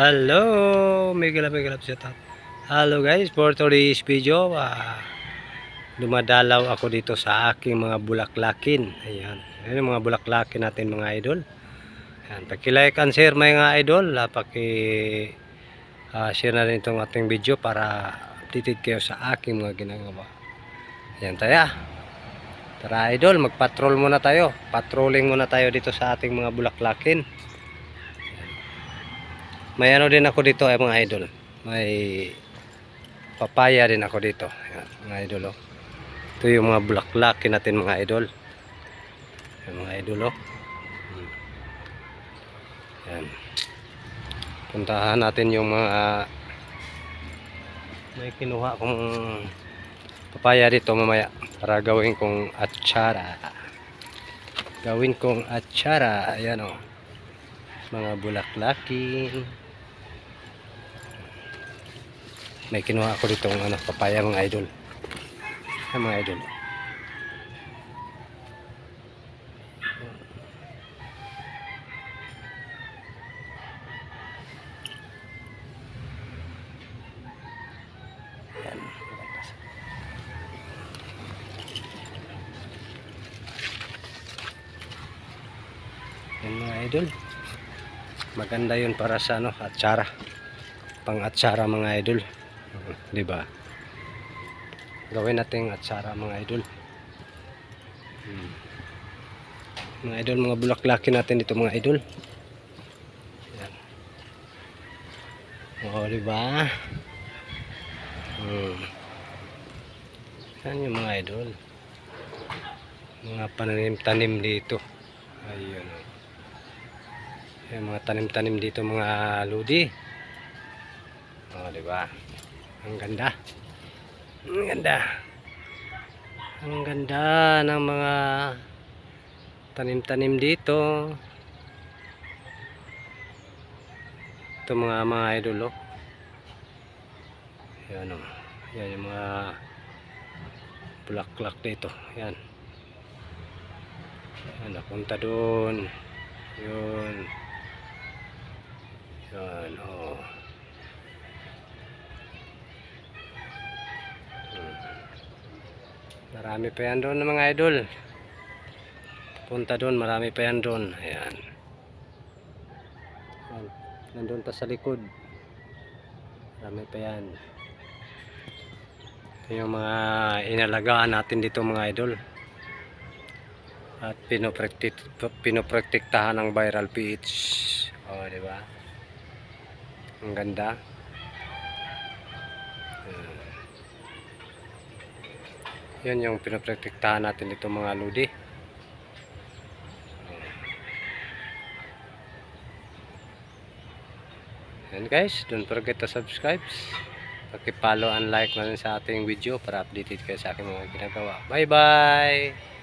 Hello, Miguel Miguel shout out. Hello guys, for today's video, ah, dumadalaw ako dito sa aking mga bulaklakin. Ayan, ayan yung mga bulaklakin natin mga idol. Ayan, paki-like and share mga idol, ah, paki ah, share na rin itong ating video para updated kayo sa aking mga ginagawa. Ayan tayo. Tara idol, mag-patrol muna tayo. Patrolling muna tayo dito sa ating mga bulaklakin. May ano din ako dito ay mga idol. May papaya din ako dito. Ayan, mga idol oh. Ito yung mga bulaklakin natin mga idol. Ayan, mga idol oh. Puntahan natin yung mga may kinuha kong papaya dito mamaya para gawin kong atsara. Gawin kong atsara. Ayan oh. Mga bulaklakin. May kinuha ako dito ng ano, papaya mga idol. Ay, mga idol. Yan mga idol. Maganda yun para sa ano, atsara. Pang atsara mga idol. Di ba? Gawin natin atsara mga idol. Hmm. Mga idol, mga bulaklakin natin dito mga idol. Yan. Oo, di ba? Hmm. Yan yung mga idol. Mga pananim-tanim dito. Ayun. oh. Yung mga tanim-tanim dito mga ludi. Oh, di ba? Ang ganda. Ang ganda. Ang ganda ng mga tanim-tanim dito. Ito mga mga idol oh. Yan oh. Yan yung mga bulaklak dito. Yan. Yan, napunta doon. Yun. Yan, oh. Hmm. Marami pa yan doon mga idol. Punta doon, marami pa yan doon. Ayan. Yan. Nandun pa sa likod. Marami pa yan. Ito yung mga inalagaan natin dito mga idol. At pinoprotektahan ng viral pH. Oh, di ba? Ang ganda. Yan yung pinoprotektahan natin dito mga ludi. Yan guys, don't forget to subscribe. Paki-follow and like na sa ating video para updated kayo sa aking mga ginagawa. Bye bye!